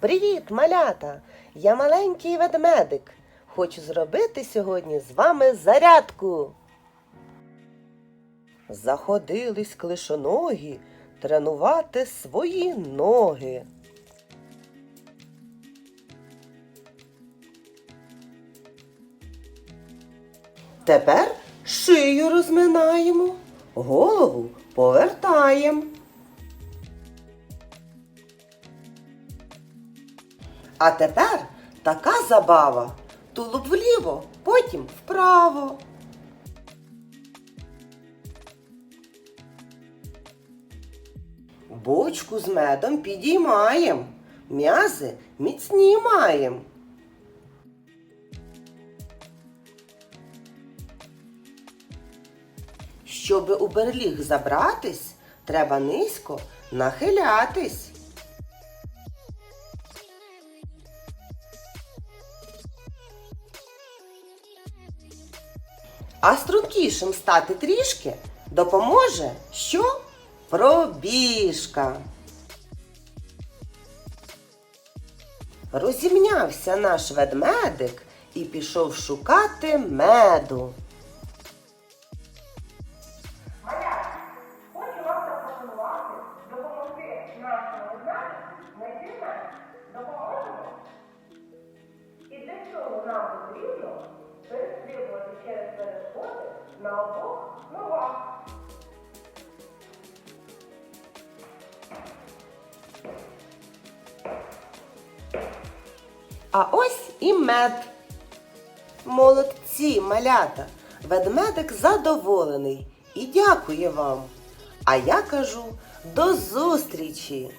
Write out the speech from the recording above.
Привіт, малята! Я маленький ведмедик. Хочу зробити сьогодні з вами зарядку. Заходились клишоногі тренувати свої ноги. Тепер шию розминаємо, голову повертаємо. А тепер така забава. Тулуб вліво, потім вправо. Бочку з медом підіймаєм, м'язи міцні маєм. Щоби у берліг забратись, треба низько нахилятись. А стрункішим стати трішки допоможе що? Пробіжка. Розімнявся наш ведмедик і пішов шукати меду. Маляр, на обох ногах. А ось і мед. Молодці, малята. Ведмедик задоволений і дякує вам. А я кажу до зустрічі!